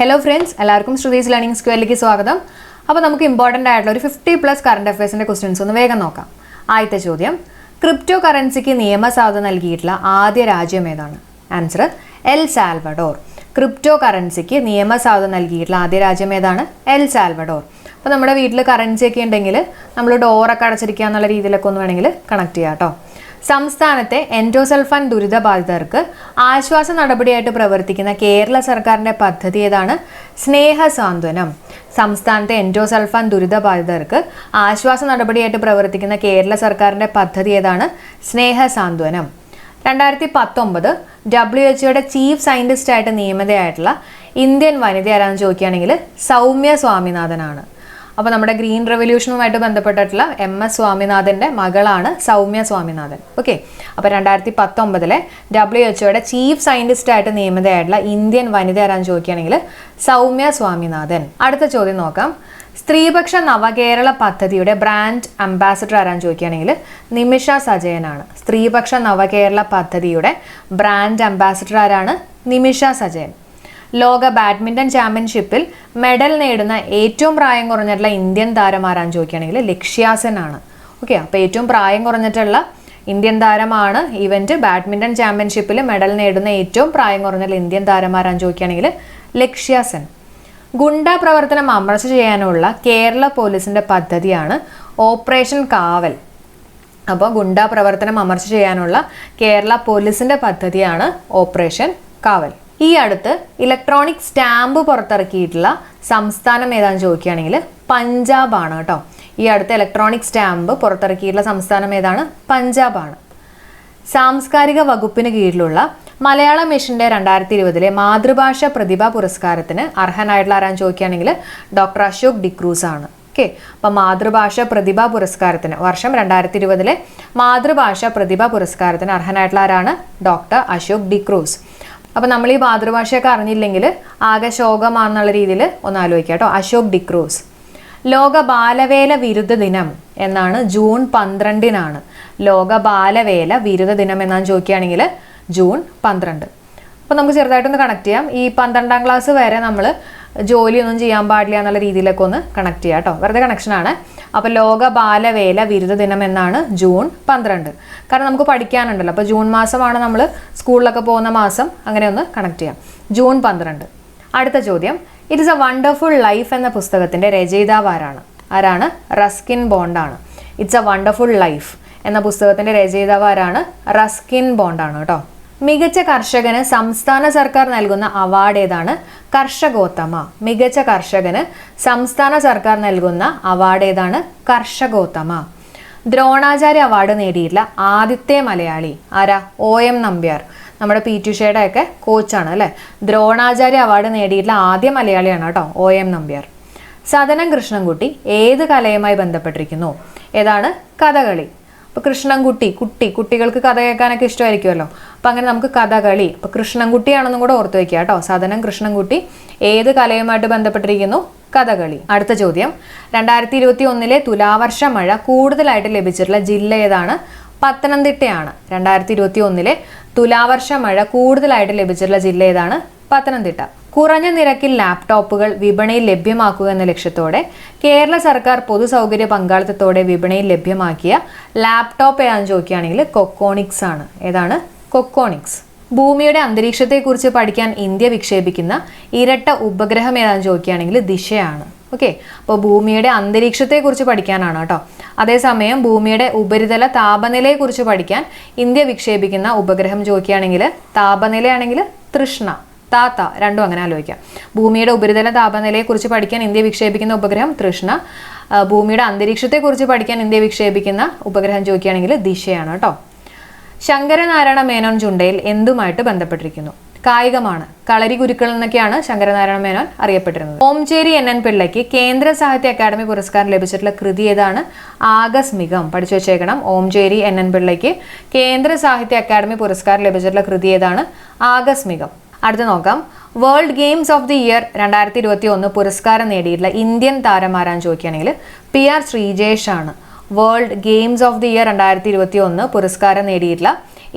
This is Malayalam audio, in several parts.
ഹലോ ഫ്രണ്ട്സ് എല്ലാവർക്കും ശ്രുതീസ് ലേണിംഗ് സ്ക്വയറിലേക്ക് സ്വാഗതം. അപ്പോൾ നമുക്ക് ഇമ്പോർട്ടന്റ് ആയിട്ടുള്ള ഒരു ഫിഫ്റ്റി പ്ലസ് കറണ്ട് അഫയേഴ്സിന്റെ ക്വസ്റ്റ്യൻസ് ഒന്ന് വേഗം നോക്കാം. ആദ്യത്തെ ചോദ്യം ക്രിപ്റ്റോ കറൻസിക്ക് നിയമസാധുത നൽകിയിട്ടുള്ള ആദ്യ രാജ്യം ഏതാണ്? ആൻസർ എൽ സാൽവഡോർ ക്രിപ്റ്റോ കറൻസിക്ക് നിയമസാധുത നൽകിയിട്ടുള്ള ആദ്യ രാജ്യം ഏതാണ്? എൽ സാൽവഡോർ അപ്പോൾ നമ്മുടെ വീട്ടിൽ കറൻസി ഒക്കെ ഉണ്ടെങ്കിൽ നമ്മൾ ഡോറൊക്കെ അടച്ചിരിക്കുക എന്നുള്ള രീതിയിലൊക്കെ ഒന്ന് വേണമെങ്കിൽ കണക്ട് ചെയ്യാം കേട്ടോ സംസ്ഥാനത്തെ എൻഡോസൾഫാൻ ദുരിതബാധിതർക്ക് ആശ്വാസ നടപടിയായിട്ട് പ്രവർത്തിക്കുന്ന കേരള സർക്കാരിന്റെ പദ്ധതി ഏതാണ്? സ്നേഹസാന്ത്വനം സംസ്ഥാനത്തെ എൻഡോസൾഫാൻ ദുരിതബാധിതർക്ക് ആശ്വാസ നടപടിയായിട്ട് പ്രവർത്തിക്കുന്ന കേരള സർക്കാരിന്റെ പദ്ധതി ഏതാണ്? സ്നേഹസാന്ത്വനം രണ്ടായിരത്തി പത്തൊമ്പത് ഡബ്ല്യു എച്ച്ഒയുടെ ചീഫ് സയന്റിസ്റ്റായിട്ട് നിയമിതയായിട്ടുള്ള ഇന്ത്യൻ വനിത ആരാന്ന് ചോദിക്കുകയാണെങ്കിൽ സൗമ്യ സ്വാമിനാഥനാണ്. അപ്പോൾ നമ്മുടെ ഗ്രീൻ റെവല്യൂഷനുമായിട്ട് ബന്ധപ്പെട്ടിട്ടുള്ള എം എസ് സ്വാമിനാഥന്റെ മകളാണ് സൗമ്യ സ്വാമിനാഥൻ. ഓക്കെ അപ്പോൾ രണ്ടായിരത്തി പത്തൊമ്പതിലെ ഡബ്ല്യു എച്ച്ഒയുടെ ചീഫ് സയന്റിസ്റ്റായിട്ട് നിയമിതയായിട്ടുള്ള ഇന്ത്യൻ വനിത ആരാന്ന് ചോദിക്കുകയാണെങ്കിൽ സൗമ്യ സ്വാമിനാഥൻ. അടുത്ത ചോദ്യം നോക്കാം. സ്ത്രീപക്ഷ നവകേരള പദ്ധതിയുടെ ബ്രാൻഡ് അംബാസഡർ ആരാന്ന് ചോദിക്കുകയാണെങ്കിൽ നിമിഷ സജയനാണ്. സ്ത്രീപക്ഷ നവകേരള പദ്ധതിയുടെ ബ്രാൻഡ് അംബാസഡർ ആരാണ്? നിമിഷ സജയൻ. ലോക ബാഡ്മിന്റൺ ചാമ്പ്യൻഷിപ്പിൽ മെഡൽ നേടുന്ന ഏറ്റവും പ്രായം കുറഞ്ഞിട്ടുള്ള ഇന്ത്യൻ താരം ചോദിക്കുകയാണെങ്കിൽ ലക്ഷ്യാസൻ ആണ് ഓക്കെ അപ്പോൾ ഏറ്റവും പ്രായം കുറഞ്ഞിട്ടുള്ള ഇന്ത്യൻ താരമാണ് ഇവന്റ് ബാഡ്മിന്റൺ ചാമ്പ്യൻഷിപ്പിൽ മെഡൽ നേടുന്ന ഏറ്റവും പ്രായം കുറഞ്ഞിട്ടുള്ള ഇന്ത്യൻ താരമാരാന്ന് ചോദിക്കുകയാണെങ്കിൽ ലക്ഷ്യാസൻ. ഗുണ്ട പ്രവർത്തനം അമർച്ച ചെയ്യാനുള്ള കേരള പോലീസിന്റെ പദ്ധതിയാണ് ഓപ്പറേഷൻ കാവൽ. അപ്പോൾ ഗുണ്ട പ്രവർത്തനം അമർച്ച ചെയ്യാനുള്ള കേരള പോലീസിന്റെ പദ്ധതിയാണ് ഓപ്പറേഷൻ കാവൽ. ഈ അടുത്ത് ഇലക്ട്രോണിക് സ്റ്റാമ്പ് പുറത്തിറക്കിയിട്ടുള്ള സംസ്ഥാനം ഏതാണെന്ന് ചോദിക്കുകയാണെങ്കിൽ പഞ്ചാബാണ് കേട്ടോ. ഈ അടുത്ത് ഇലക്ട്രോണിക് സ്റ്റാമ്പ് പുറത്തിറക്കിയിട്ടുള്ള സംസ്ഥാനം ഏതാണ്? പഞ്ചാബാണ്. സാംസ്കാരിക വകുപ്പിന് കീഴിലുള്ള മലയാള മിഷന്റെ രണ്ടായിരത്തി ഇരുപതിലെ മാതൃഭാഷ പ്രതിഭ പുരസ്കാരത്തിന് അർഹനായിട്ടുള്ള ആരാന്ന് ചോദിക്കുകയാണെങ്കിൽ ഡോക്ടർ അശോക് ഡിക്രൂസ് ആണ്. ഓക്കെ? അപ്പം മാതൃഭാഷ പ്രതിഭാ പുരസ്കാരത്തിന് വർഷം രണ്ടായിരത്തി ഇരുപതിലെ മാതൃഭാഷ പ്രതിഭാ പുരസ്കാരത്തിന് അർഹനായിട്ടുള്ള ആരാണ്? ഡോക്ടർ അശോക് ഡിക്രൂസ് അപ്പം നമ്മൾ ഈ മാതൃഭാഷയൊക്കെ അറിഞ്ഞില്ലെങ്കിൽ ആകെ ശോകമാണെന്നുള്ള രീതിയിൽ ഒന്ന് ആലോചിക്കുക കേട്ടോ. അശോക് ഡിക്രൂസ് ലോക ബാലവേല വിരുദ്ധ ദിനം എന്നാണ് ജൂൺ പന്ത്രണ്ടിനാണ്. ലോക ബാലവേല വിരുദ്ധ ദിനം എന്നാണ് ചോദിക്കുകയാണെങ്കിൽ ജൂൺ പന്ത്രണ്ട്. അപ്പോൾ നമുക്ക് ചെറുതായിട്ടൊന്ന് കണക്ട് ചെയ്യാം. ഈ പന്ത്രണ്ടാം ക്ലാസ് വരെ നമ്മൾ ജോലിയൊന്നും ചെയ്യാൻ പാടില്ല എന്നുള്ള രീതിയിലൊക്കെ ഒന്ന് കണക്ട് ചെയ്യാം കേട്ടോ വെറുതെ കണക്ഷനാണ് അപ്പോൾ ലോക ബാലവേല ബിരുദ ദിനം എന്നാണ് ജൂൺ പന്ത്രണ്ട്. കാരണം നമുക്ക് പഠിക്കാനുണ്ടല്ലോ. അപ്പോൾ ജൂൺ മാസമാണ് നമ്മൾ സ്കൂളിലൊക്കെ പോകുന്ന മാസം. അങ്ങനെ ഒന്ന് കണക്ട് ചെയ്യാം. ജൂൺ പന്ത്രണ്ട്. അടുത്ത ചോദ്യം. It is a wonderful life എന്ന പുസ്തകത്തിന്റെ രചയിതാവ് ആരാണ്? ആരാണ്? റസ്കിൻ ബോണ്ടാണ് ഇറ്റ്സ് എ വണ്ടർഫുൾ ലൈഫ് എന്ന പുസ്തകത്തിന്റെ രചയിതാവ് ആരാണ്? റസ്കിൻ ബോണ്ടാണ് കേട്ടോ മികച്ച കർഷകന് സംസ്ഥാന സർക്കാർ നൽകുന്ന അവാർഡ് ഏതാണ്? കർഷകോത്തമ. മികച്ച കർഷകന് സംസ്ഥാന സർക്കാർ നൽകുന്ന അവാർഡ് ഏതാണ്? കർഷകോത്തമ. ദ്രോണാചാര്യ അവാർഡ് നേടിയിട്ടുള്ള ആദ്യത്തെ മലയാളി ആരാ? O M Nambiar. നമ്മുടെ പി ടി ഉഷയുടെ ഒക്കെ കോച്ചാണ് അല്ലേ? ദ്രോണാചാര്യ അവാർഡ് നേടിയിട്ടുള്ള ആദ്യ മലയാളിയാണ് കേട്ടോ ഒ എം നമ്പ്യാർ. സദനം കൃഷ്ണൻകുട്ടി ഏത് കലയുമായി ബന്ധപ്പെട്ടിരിക്കുന്നു? ഏതാണ്? കഥകളി. അപ്പോൾ കൃഷ്ണൻകുട്ടി കുട്ടി കുട്ടികൾക്ക് കഥ കേൾക്കാനൊക്കെ ഇഷ്ടമായിരിക്കുമല്ലോ. അപ്പം അങ്ങനെ നമുക്ക് കഥകളി അപ്പോൾ കൃഷ്ണൻകുട്ടിയാണെന്നും കൂടെ ഓർത്ത് വയ്ക്കുക കേട്ടോ. സാധനം കൃഷ്ണൻകുട്ടി ഏത് കലയുമായിട്ട് ബന്ധപ്പെട്ടിരിക്കുന്നു? കഥകളി അടുത്ത ചോദ്യം. രണ്ടായിരത്തി ഇരുപത്തി ഒന്നിലെ തുലാവർഷ മഴ കൂടുതലായിട്ട് ലഭിച്ചിട്ടുള്ള ജില്ല ഏതാണ്? പത്തനംതിട്ടയാണ്. രണ്ടായിരത്തി ഇരുപത്തി ഒന്നിലെ തുലാവർഷ മഴ കൂടുതലായിട്ട് ലഭിച്ചിട്ടുള്ള ജില്ല ഏതാണ്? പത്തനംതിട്ട. കുറഞ്ഞ നിരക്കിൽ ലാപ്ടോപ്പുകൾ വിപണിയിൽ ലഭ്യമാക്കുക എന്ന ലക്ഷ്യത്തോടെ കേരള സർക്കാർ പൊതുസൗകര്യ പങ്കാളിത്തത്തോടെ വിപണിയിൽ ലഭ്യമാക്കിയ ലാപ്ടോപ്പ് ഏതാണെന്ന് ചോദിക്കുകയാണെങ്കിൽ കൊക്കോണിക്സ് ആണ്. ഏതാണ്? കൊക്കോണിക്സ്. ഭൂമിയുടെ അന്തരീക്ഷത്തെക്കുറിച്ച് പഠിക്കാൻ ഇന്ത്യ വിക്ഷേപിക്കുന്ന ഇരട്ട ഉപഗ്രഹം ഏതാണെന്ന് ചോദിക്കുകയാണെങ്കിൽ ദിശയാണ്. ഓക്കെ? അപ്പോൾ ഭൂമിയുടെ അന്തരീക്ഷത്തെക്കുറിച്ച് പഠിക്കാനാണ് കേട്ടോ. അതേസമയം ഭൂമിയുടെ ഉപരിതല താപനിലയെക്കുറിച്ച് പഠിക്കാൻ ഇന്ത്യ വിക്ഷേപിക്കുന്ന ഉപഗ്രഹം ചോദിക്കുകയാണെങ്കിൽ താപനിലയാണെങ്കിൽ തൃഷ്ണ. താത്ത രണ്ടും അങ്ങനെ ആലോചിക്കാം. ഭൂമിയുടെ ഉപരിതല താപനിലയെക്കുറിച്ച് പഠിക്കാൻ ഇന്ത്യ വിക്ഷേപിക്കുന്ന ഉപഗ്രഹം തൃഷ്ണ. ഭൂമിയുടെ അന്തരീക്ഷത്തെക്കുറിച്ച് പഠിക്കാൻ ഇന്ത്യ വിക്ഷേപിക്കുന്ന ഉപഗ്രഹം ചോദിക്കുകയാണെങ്കിൽ ദിശയാണ് കേട്ടോ. ശങ്കരനാരായണ മേനോൻ ചുണ്ടയിൽ എന്തുമായിട്ട് ബന്ധപ്പെട്ടിരിക്കുന്നു? കായികമാണ്. കളരി ഗുരുക്കൾ എന്നൊക്കെയാണ് ശങ്കരനാരായണ മേനോൻ അറിയപ്പെട്ടിരുന്നത്. ഓംചേരി എൻ എൻ പിള്ളയ്ക്ക് കേന്ദ്ര സാഹിത്യ അക്കാദമി പുരസ്കാരം ലഭിച്ചിട്ടുള്ള കൃതി ഏതാണ്? ആകസ്മികം പഠിച്ചു വെച്ചേക്കണം. ഓംചേരി എൻ എൻ പിള്ളയ്ക്ക് കേന്ദ്ര സാഹിത്യ അക്കാദമി പുരസ്കാരം ലഭിച്ചിട്ടുള്ള കൃതി ഏതാണ്? ആകസ്മികം. അടുത്ത നോക്കാം. World games of the year രണ്ടായിരത്തി ഇരുപത്തി ഒന്ന് പുരസ്കാരം നേടിയിട്ടുള്ള ഇന്ത്യൻ താരമാരാന്ന് ചോദിക്കുകയാണെങ്കിൽ പി ആർ ശ്രീജേഷ് ആണ്. World games of the year രണ്ടായിരത്തി ഇരുപത്തി ഒന്ന് പുരസ്കാരം നേടിയിട്ടുള്ള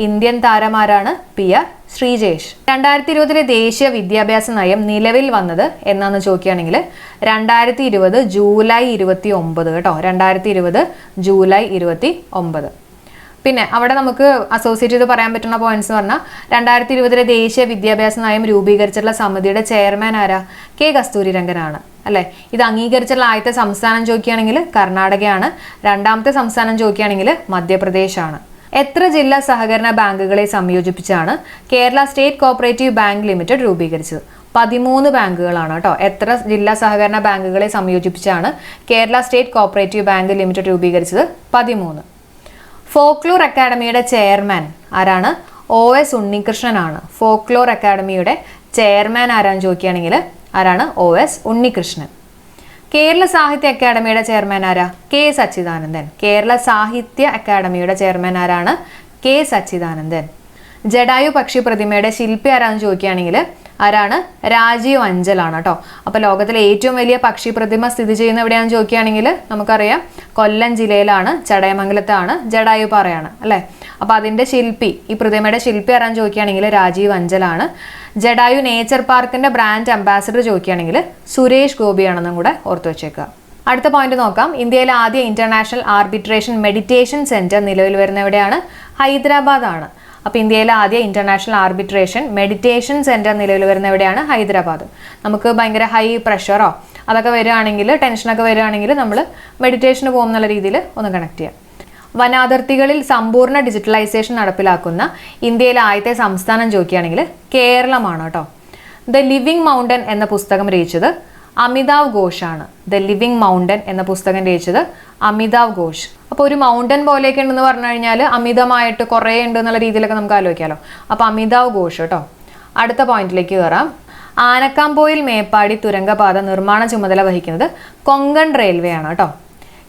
ഇന്ത്യൻ താരമാരാണ് പി ആർ ശ്രീജേഷ്. രണ്ടായിരത്തി ഇരുപതിലെ ദേശീയ വിദ്യാഭ്യാസ നയം നിലവിൽ വന്നത് എന്നാന്ന് ചോദിക്കുകയാണെങ്കിൽ രണ്ടായിരത്തി ഇരുപത് ജൂലൈ ഇരുപത്തി ഒമ്പത് കേട്ടോ. രണ്ടായിരത്തി ഇരുപത് ജൂലൈ ഇരുപത്തി ഒമ്പത് പിന്നെ അവിടെ നമുക്ക് അസോസിയേറ്റ് ചെയ്ത് പറയാൻ പറ്റുന്ന പോയിന്റ്സ് എന്ന് പറഞ്ഞാൽ രണ്ടായിരത്തി ഇരുപതിലെ ദേശീയ വിദ്യാഭ്യാസ നയം രൂപീകരിച്ചിട്ടുള്ള സമിതിയുടെ ചെയർമാൻ ആരാ? കെ കസ്തൂരി രംഗനാണ് അല്ലേ? ഇത് അംഗീകരിച്ചിട്ടുള്ള ആദ്യത്തെ സംസ്ഥാനം ചോദിക്കുകയാണെങ്കിൽ കർണാടകയാണ്. രണ്ടാമത്തെ സംസ്ഥാനം ചോദിക്കുകയാണെങ്കിൽ മധ്യപ്രദേശാണ്. എത്ര ജില്ലാ സഹകരണ ബാങ്കുകളെ സംയോജിപ്പിച്ചാണ് Kerala state cooperative bank limited രൂപീകരിച്ചത്? പതിമൂന്ന് ബാങ്കുകളാണ് കേട്ടോ. എത്ര ജില്ലാ സഹകരണ ബാങ്കുകളെ സംയോജിപ്പിച്ചാണ് Kerala state cooperative bank limited രൂപീകരിച്ചത്? പതിമൂന്ന്. ഫോക്ലോർ അക്കാഡമിയുടെ ചെയർമാൻ ആരാണ്? ഒ എസ് ഉണ്ണികൃഷ്ണനാണ്. ഫോക്ലോർ അക്കാഡമിയുടെ ചെയർമാൻ ആരാന്ന് ചോദിക്കുകയാണെങ്കിൽ ആരാണ്? O S Unnikrishnan. കേരള സാഹിത്യ അക്കാദമിയുടെ ചെയർമാൻ ആരാ? കെ സച്ചിദാനന്ദൻ. കേരള സാഹിത്യ അക്കാദമിയുടെ ചെയർമാൻ ആരാണ്? കെ സച്ചിദാനന്ദൻ. ജഡായു പക്ഷി പ്രതിമയുടെ ശില്പി ആരാന്ന് ചോദിക്കുകയാണെങ്കിൽ ആരാണ്? രാജീവ് അഞ്ചലാണ് കേട്ടോ. അപ്പോൾ ലോകത്തിലെ ഏറ്റവും വലിയ പക്ഷി പ്രതിമ സ്ഥിതി ചെയ്യുന്ന എവിടെയാണെന്ന് ചോദിക്കുകയാണെങ്കിൽ നമുക്കറിയാം കൊല്ലം ജില്ലയിലാണ് ചടയമംഗലത്താണ് ജഡായു പാറയാണ് അല്ലേ? അപ്പോൾ അതിന്റെ ശില്പി ഈ പ്രതിമയുടെ ശില്പി ആരാന്ന് ചോദിക്കുകയാണെങ്കിൽ രാജീവ് അഞ്ചലാണ്. ജഡായു നേച്ചർ പാർക്കിന്റെ ബ്രാൻഡ് അംബാസിഡർ ചോദിക്കുകയാണെങ്കിൽ സുരേഷ് ഗോപിയാണെന്നും കൂടെ ഓർത്തു വെച്ചേക്കുക. അടുത്ത പോയിന്റ് നോക്കാം. ഇന്ത്യയിലെ ആദ്യ ഇന്റർനാഷണൽ ആർബിട്രേഷൻ മെഡിറ്റേഷൻ സെന്റർ നിലവിൽ വരുന്ന എവിടെയാണ്? ഹൈദരാബാദ് ആണ്. അപ്പോൾ ഇന്ത്യയിലെ ആദ്യ ഇന്റർനാഷണൽ ആർബിട്രേഷൻ മെഡിറ്റേഷൻ സെന്റർ നിലവിൽ വരുന്ന എവിടെയാണ്? ഹൈദരാബാദ്. നമുക്ക് ഭയങ്കര ഹൈ പ്രഷറോ അതൊക്കെ വരികയാണെങ്കിൽ ടെൻഷനൊക്കെ വരികയാണെങ്കിൽ നമ്മൾ മെഡിറ്റേഷന് പോകും എന്നുള്ള രീതിയിൽ ഒന്ന് കണക്ട് ചെയ്യാം. വനാതിർത്തികളിൽ സമ്പൂർണ ഡിജിറ്റലൈസേഷൻ നടപ്പിലാക്കുന്ന ഇന്ത്യയിലെ ആദ്യത്തെ സംസ്ഥാനം ചോദിക്കുകയാണെങ്കിൽ കേരളമാണ് കേട്ടോ. ദ ലിവിങ് മൗണ്ടൻ എന്ന പുസ്തകം രചിച്ചത് അമിതാവ് ഘോഷാണ്. ദ ലിവിങ് മൗണ്ടൻ എന്ന പുസ്തകം രചിച്ചത് അമിതാവ് ഘോഷ്. അപ്പോൾ ഒരു മൗണ്ടൻ പോലെയൊക്കെ ഉണ്ടെന്ന് പറഞ്ഞു കഴിഞ്ഞാൽ അമിതമായിട്ട് കുറേ ഉണ്ട് എന്നുള്ള രീതിയിലൊക്കെ നമുക്ക് ആലോചിക്കാമല്ലോ അപ്പോൾ അമിതാവ് ഘോഷ് കേട്ടോ. അടുത്ത പോയിന്റിലേക്ക് കയറാം. ആനക്കാമ്പോയിൽ മേപ്പാടി തുരങ്കപാത നിർമ്മാണ ചുമതല വഹിക്കുന്നത് കൊങ്കൺ റെയിൽവേ ആണ് കേട്ടോ.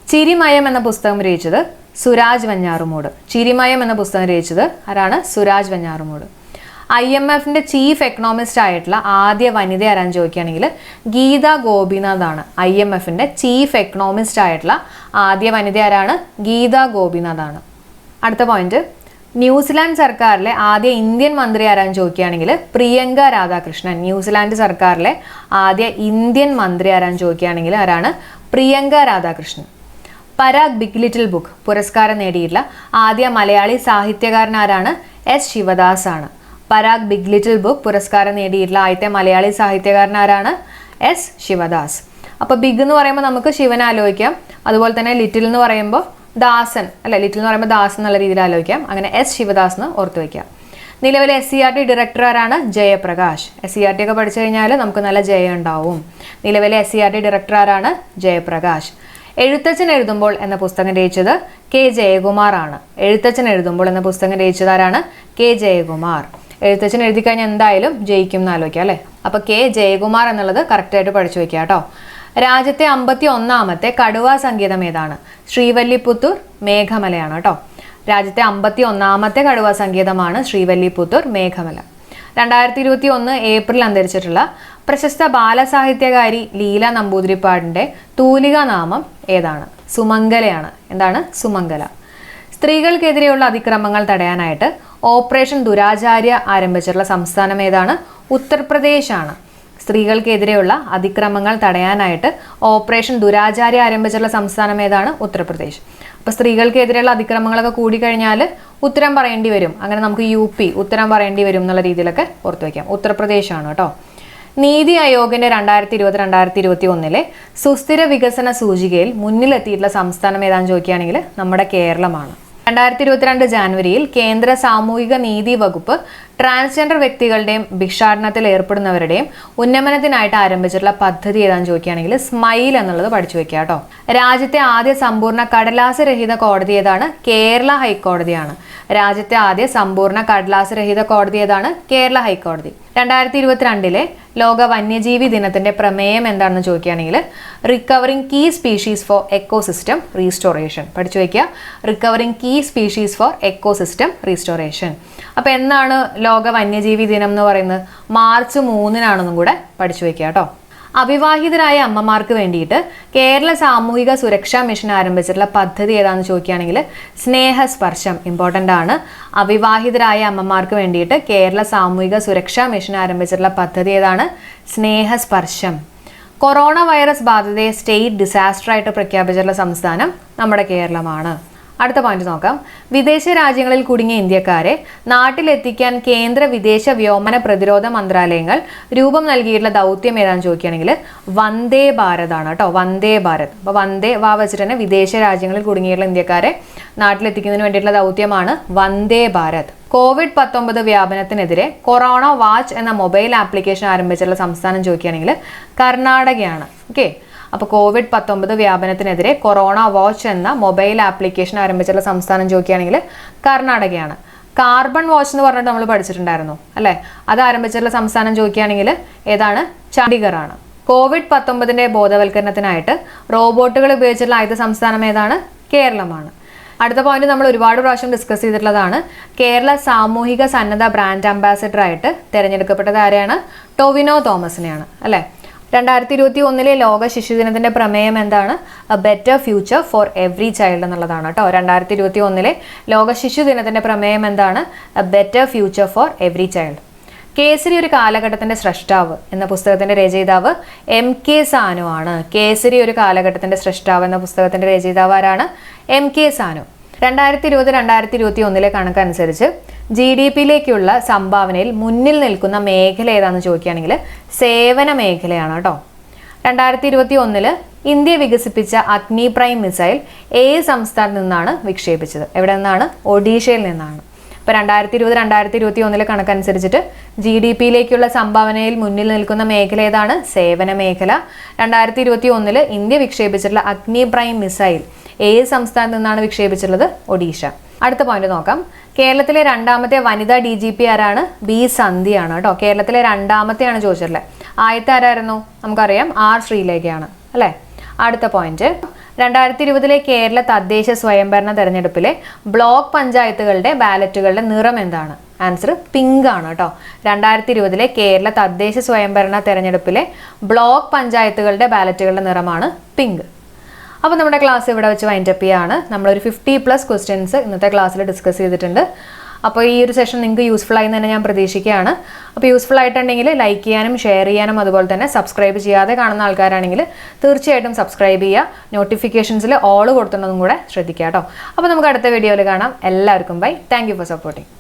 ചിരിമയം എന്ന പുസ്തകം രചിച്ചത് സുരാജ് വഞ്ഞാറുമൂട്. ചിരിമയം എന്ന പുസ്തകം രചിച്ചത് ആരാണ്? സുരാജ് വെഞ്ഞാറുമൂട്. ഐ എം എഫിന്റെ ചീഫ് എക്കണോമിസ്റ്റ് ആയിട്ടുള്ള ആദ്യ വനിത ആരാൻ ചോദിക്കുകയാണെങ്കിൽ ഗീത ഗോപിനാഥ് ആണ് ഐ എം എഫിന്റെ ചീഫ് എക്കണോമിസ്റ്റ് ആയിട്ടുള്ള ആദ്യ വനിത ആരാണ്? ഗീത ഗോപിനാഥ് ആണ് അടുത്ത പോയിന്റ് ന്യൂസിലാൻഡ് സർക്കാരിലെ ആദ്യ ഇന്ത്യൻ മന്ത്രി ആരാൻ ചോദിക്കുകയാണെങ്കിൽ പ്രിയങ്ക രാധാകൃഷ്ണൻ. ന്യൂസിലാൻഡ് സർക്കാരിലെ ആദ്യ ഇന്ത്യൻ മന്ത്രി ആരാൻ ചോദിക്കുകയാണെങ്കിൽ ആരാണ്? Priyanka Radhakrishnan. Parag big little book പുരസ്കാരം നേടിയിട്ടുള്ള ആദ്യ മലയാളി സാഹിത്യകാരൻ ആരാണ്? എസ് ശിവദാസ് ആണ് പരാഗ് ബിഗ് ലിറ്റിൽ ബുക്ക് പുരസ്കാരം നേടിയിട്ടുള്ള ആദ്യത്തെ മലയാളി സാഹിത്യകാരൻ ആരാണ് എസ് ശിവദാസ്. അപ്പോൾ ബിഗ് എന്ന് പറയുമ്പോൾ നമുക്ക് ശിവനെ ആലോചിക്കാം. അതുപോലെ തന്നെ ലിറ്റിൽ എന്ന് പറയുമ്പോൾ ദാസൻ അല്ലെ? ലിറ്റിൽ എന്ന് പറയുമ്പോൾ ദാസൻ എന്നുള്ള രീതിയിൽ ആലോചിക്കാം. അങ്ങനെ എസ് ശിവദാസ് എന്ന് ഓർത്ത് വയ്ക്കാം നിലവിലെ S C R T director ആരാണ്? Jayaprakash. S C R T ഒക്കെ പഠിച്ചു കഴിഞ്ഞാൽ നമുക്ക് നല്ല ജയം ഉണ്ടാവും. നിലവിലെ S C R T director ആരാണ്? ജയപ്രകാശ്. എഴുത്തച്ഛൻ എഴുതുമ്പോൾ എന്ന പുസ്തകം രചിച്ചത് കെ. ജയകുമാർ ആണ്. എഴുത്തച്ഛൻ എഴുതുമ്പോൾ എന്ന പുസ്തകം രചിച്ചത് ആരാണ്? കെ. ജയകുമാർ. എഴുത്തച്ഛൻ എഴുതി കഴിഞ്ഞാൽ എന്തായാലും ജയിക്കും എന്ന് ആലോചിക്കാം അല്ലേ? അപ്പൊ കെ ജയകുമാർ എന്നുള്ളത് കറക്റ്റായിട്ട് പഠിച്ചു വെക്കുക കേട്ടോ. രാജ്യത്തെ അമ്പത്തി ഒന്നാമത്തെ കടുവ സംഗീതം ഏതാണ്? ശ്രീവല്ലിപുത്തൂർ മേഘമലയാണ് കേട്ടോ. രാജ്യത്തെ അമ്പത്തി ഒന്നാമത്തെ കടുവ സംഗീതമാണ് ശ്രീവല്ലിപുത്തൂർ മേഘമല. രണ്ടായിരത്തി ഇരുപത്തി ഒന്ന് ഏപ്രിൽ അന്തരിച്ചിട്ടുള്ള പ്രശസ്ത ബാലസാഹിത്യകാരി ലീല നമ്പൂതിരിപ്പാടിന്റെ തൂലിക നാമം ഏതാണ്? സുമംഗലയാണ്. എന്താണ്? സുമംഗല. സ്ത്രീകൾക്കെതിരെയുള്ള അതിക്രമങ്ങൾ തടയാനായിട്ട് ഓപ്പറേഷൻ ദുരാചാര്യ ആരംഭിച്ചിട്ടുള്ള സംസ്ഥാനം ഏതാണ്? ഉത്തർപ്രദേശ് ഉത്തർപ്രദേശാണ്. സ്ത്രീകൾക്കെതിരെയുള്ള അതിക്രമങ്ങൾ തടയാനായിട്ട് ഓപ്പറേഷൻ ദുരാചാര്യ ആരംഭിച്ചിട്ടുള്ള സംസ്ഥാനം ഏതാണ്? ഉത്തർപ്രദേശ്. അപ്പോൾ സ്ത്രീകൾക്കെതിരെയുള്ള അതിക്രമങ്ങളൊക്കെ കൂടിക്കഴിഞ്ഞാൽ ഉത്തരം പറയേണ്ടി വരും. അങ്ങനെ നമുക്ക് യു പി ഉത്തരം പറയേണ്ടി വരും എന്നുള്ള രീതിയിലൊക്കെ ഓർത്തു വയ്ക്കാം ഉത്തർപ്രദേശാണ് കേട്ടോ. നീതി ആയോഗിന്റെ രണ്ടായിരത്തി ഇരുപത് രണ്ടായിരത്തി ഇരുപത്തി ഒന്നിലെ സുസ്ഥിര വികസന സൂചികയിൽ മുന്നിലെത്തിയിട്ടുള്ള സംസ്ഥാനം ഏതാണെന്ന് ചോദിക്കുകയാണെങ്കിൽ നമ്മുടെ കേരളമാണ്. രണ്ടായിരത്തി ഇരുപത്തിരണ്ട് ജാനുവരിയിൽ കേന്ദ്ര സാമൂഹിക നീതി വകുപ്പ് ട്രാൻസ്ജെൻഡർ വ്യക്തികളുടെയും ഭിക്ഷാടനത്തിൽ ഏർപ്പെടുന്നവരുടെയും ഉന്നമനത്തിനായിട്ട് ആരംഭിച്ചിട്ടുള്ള പദ്ധതി ഏതാണെന്ന് ചോദിക്കുകയാണെങ്കിൽ സ്മൈൽ എന്നുള്ളത് പഠിച്ചു വെക്കുക കേട്ടോ. രാജ്യത്തെ ആദ്യ സമ്പൂർണ കടലാസ് രഹിത കോടതി ഏതാണ്? കേരള ഹൈക്കോടതിയാണ്. രാജ്യത്തെ ആദ്യ സമ്പൂർണ കടലാസ് രഹിത കോടതി ഏതാണ്? കേരള ഹൈക്കോടതി. രണ്ടായിരത്തി ഇരുപത്തിരണ്ടിലെ ലോക വന്യജീവി ദിനത്തിന്റെ പ്രമേയം എന്താണെന്ന് ചോദിക്കുകയാണെങ്കിൽ recovering key species for ecosystem restoration പഠിച്ചു വയ്ക്കുക recovering key species for ecosystem restoration അപ്പോൾ എന്നാണ് ലോക വന്യജീവി ദിനം എന്ന് പറയുന്നത് മാർച്ച് മൂന്നിനാണെന്നും കൂടെ പഠിച്ചു വയ്ക്കുക കേട്ടോ. അവിവാഹിതരായ അമ്മമാർക്ക് വേണ്ടിയിട്ട് കേരള സാമൂഹിക സുരക്ഷാ മിഷൻ ആരംഭിച്ചിട്ടുള്ള പദ്ധതി ഏതാണെന്ന് ചോദിക്കുകയാണെങ്കിൽ സ്നേഹസ്പർശം ഇമ്പോർട്ടന്റ് ആണ്. അവിവാഹിതരായ അമ്മമാർക്ക് വേണ്ടിയിട്ട് കേരള സാമൂഹിക സുരക്ഷാ മിഷൻ ആരംഭിച്ചിട്ടുള്ള പദ്ധതി ഏതാണ്? സ്നേഹസ്പർശം. കൊറോണ വൈറസ് ബാധിതയെ സ്റ്റേറ്റ് ഡിസാസ്റ്റർ ആയിട്ട് പ്രഖ്യാപിച്ചിട്ടുള്ള സംസ്ഥാനം നമ്മുടെ കേരളമാണ്. അടുത്ത പോയിന്റ് നോക്കാം. വിദേശ രാജ്യങ്ങളിൽ കുടുങ്ങിയ ഇന്ത്യക്കാരെ നാട്ടിലെത്തിക്കാൻ കേന്ദ്ര വിദേശ വ്യോമന പ്രതിരോധ മന്ത്രാലയങ്ങൾ രൂപം നൽകിയിട്ടുള്ള ദൗത്യം ഏതാണെന്ന് ചോദിക്കുകയാണെങ്കിൽ വന്ദേ ഭാരത് ആണ് കേട്ടോ. വന്ദേ ഭാരത്. അപ്പോൾ വന്ദേ വാ വെച്ചിട്ട് തന്നെ വിദേശ രാജ്യങ്ങളിൽ കുടുങ്ങിയിട്ടുള്ള ഇന്ത്യക്കാരെ നാട്ടിലെത്തിക്കുന്നതിന് വേണ്ടിയിട്ടുള്ള ദൗത്യമാണ് വന്ദേ ഭാരത്. കോവിഡ് പത്തൊമ്പത് വ്യാപനത്തിനെതിരെ കൊറോണ വാച്ച് എന്ന മൊബൈൽ ആപ്ലിക്കേഷൻ ആരംഭിച്ചിട്ടുള്ള സംസ്ഥാനം ചോദിക്കുകയാണെങ്കിൽ കർണാടകയാണ്. ഓക്കെ അപ്പോൾ കോവിഡ് പത്തൊമ്പത് വ്യാപനത്തിനെതിരെ കൊറോണ വാച്ച് എന്ന മൊബൈൽ ആപ്ലിക്കേഷൻ ആരംഭിച്ചിട്ടുള്ള സംസ്ഥാനം ചോദിക്കുകയാണെങ്കിൽ കർണാടകയാണ്. കാർബൺ വാച്ച് എന്ന് പറഞ്ഞിട്ട് നമ്മൾ പഠിച്ചിട്ടുണ്ടായിരുന്നു അല്ലേ? അത് ആരംഭിച്ചിട്ടുള്ള സംസ്ഥാനം ചോദിക്കുകയാണെങ്കിൽ ഏതാണ്? ചണ്ഡീഗഡ് ആണ് കോവിഡ് പത്തൊമ്പതിന്റെ ബോധവൽക്കരണത്തിനായിട്ട് റോബോട്ടുകൾ ഉപയോഗിച്ചിട്ടുള്ള ആദ്യത്തെ സംസ്ഥാനം ഏതാണ്? കേരളമാണ്. അടുത്ത പോയിന്റ് നമ്മൾ ഒരുപാട് പ്രാവശ്യം ഡിസ്കസ് ചെയ്തിട്ടുള്ളതാണ്. കേരള സാമൂഹിക സന്നദ്ധ ബ്രാൻഡ് അംബാസിഡർ ആയിട്ട് തിരഞ്ഞെടുക്കപ്പെട്ടത് ആരെയാണ്? ടൊവിനോ തോമസിനെയാണ് അല്ലേ? രണ്ടായിരത്തി ഇരുപത്തി ഒന്നിലെ ലോക ശിശുദിനത്തിന്റെ പ്രമേയം എന്താണ്? A better future for every child എന്നുള്ളതാണ് കേട്ടോ. രണ്ടായിരത്തി ഇരുപത്തി ഒന്നിലെ ലോക ശിശുദിനത്തിന്റെ പ്രമേയം എന്താണ്? A better future for every child Kesari ഒരു കാലഘട്ടത്തിന്റെ സ്രഷ്ടാവ് എന്ന പുസ്തകത്തിന്റെ രചയിതാവ് എം കെ സാനു ആണ്. കേസരി ഒരു കാലഘട്ടത്തിന്റെ സ്രഷ്ടാവ് എന്ന പുസ്തകത്തിന്റെ രചയിതാവ് ആരാണ്? M K Sanu. രണ്ടായിരത്തി ഇരുപത് രണ്ടായിരത്തി ഇരുപത്തി ഒന്നിലെ കണക്കനുസരിച്ച് ജി ഡി പിയിലേക്കുള്ള സംഭാവനയിൽ മുന്നിൽ നിൽക്കുന്ന മേഖല ഏതാണെന്ന് ചോദിക്കുകയാണെങ്കിൽ സേവന മേഖലയാണ് കേട്ടോ. രണ്ടായിരത്തി ഇരുപത്തി ഒന്നിൽ ഇന്ത്യ വികസിപ്പിച്ച അഗ്നി പ്രൈം മിസൈൽ ഏത് സംസ്ഥാനത്ത് നിന്നാണ് വിക്ഷേപിച്ചത്. എവിടെ നിന്നാണ്? ഒഡീഷയിൽ നിന്നാണ്. ഇപ്പോൾ രണ്ടായിരത്തി ഇരുപത് രണ്ടായിരത്തി ഇരുപത്തി ഒന്നിലെ കണക്കനുസരിച്ചിട്ട് ജി ഡി പിയിലേക്കുള്ള സംഭാവനയിൽ മുന്നിൽ നിൽക്കുന്ന മേഖല ഏതാണ്? സേവന മേഖല. രണ്ടായിരത്തി ഇരുപത്തി ഒന്നിൽ ഇന്ത്യ വിക്ഷേപിച്ചിട്ടുള്ള അഗ്നി പ്രൈം മിസൈൽ ഏത് സംസ്ഥാനത്ത് നിന്നാണ് വിക്ഷേപിച്ചിട്ടുള്ളത്? ഒഡീഷ. അടുത്ത പോയിന്റ് നോക്കാം. കേരളത്തിലെ രണ്ടാമത്തെ വനിതാ ഡി ജി പി ആരാണ്? ബി സന്ധ്യയാണ് കേട്ടോ. കേരളത്തിലെ രണ്ടാമത്തെയാണ് ചോദിച്ചിട്ടുള്ളത് ആദ്യത്തെ ആരായിരുന്നു? നമുക്കറിയാം ആർ ശ്രീലേഖയാണ്. അല്ലേ? അടുത്ത പോയിന്റ് രണ്ടായിരത്തി ഇരുപതിലെ കേരള തദ്ദേശ സ്വയംഭരണ തെരഞ്ഞെടുപ്പിലെ ബ്ലോക്ക് പഞ്ചായത്തുകളുടെ ബാലറ്റുകളുടെ നിറം എന്താണ്? ആൻസർ പിങ്ക് ആണ് കേട്ടോ. രണ്ടായിരത്തി ഇരുപതിലെ കേരള തദ്ദേശ സ്വയംഭരണ തെരഞ്ഞെടുപ്പിലെ ബ്ലോക്ക് പഞ്ചായത്തുകളുടെ ബാലറ്റുകളുടെ നിറമാണ് പിങ്ക്. അപ്പോൾ നമ്മുടെ ക്ലാസ് ഇവിടെ വെച്ച് വൈൻഡപ്പ് ചെയ്യാണ്. നമ്മളൊരു ഫിഫ്റ്റി പ്ലസ് ക്വസ്റ്റ്യൻസ് ഇന്നത്തെ ക്ലാസ്സിൽ ഡിസ്കസ് ചെയ്തിട്ടുണ്ട്. അപ്പോൾ ഈ ഒരു സെഷൻ നിങ്ങൾക്ക് യൂസ്ഫുൾ ആയി തന്നെ ഞാൻ പ്രതീക്ഷിക്കുകയാണ്. അപ്പോൾ യൂസ്ഫുൾ ആയിട്ടുണ്ടെങ്കിൽ ലൈക്ക് ചെയ്യാനും ഷെയർ ചെയ്യാനും അതുപോലെ തന്നെ സബ്സ്ക്രൈബ് ചെയ്യാതെ കാണുന്ന ആൾക്കാരാണെങ്കിൽ തീർച്ചയായിട്ടും സബ്സ്ക്രൈബ് ചെയ്യുക. നോട്ടിഫിക്കേഷൻസിൽ ഓൾ കൊടുത്തുന്നതും കൂടെ ശ്രദ്ധിക്കുക കേട്ടോ. അപ്പോൾ നമുക്ക് അടുത്ത വീഡിയോയിൽ കാണാം. എല്ലാവർക്കും ബൈ താങ്ക് ഫോർ സപ്പോർട്ടിങ്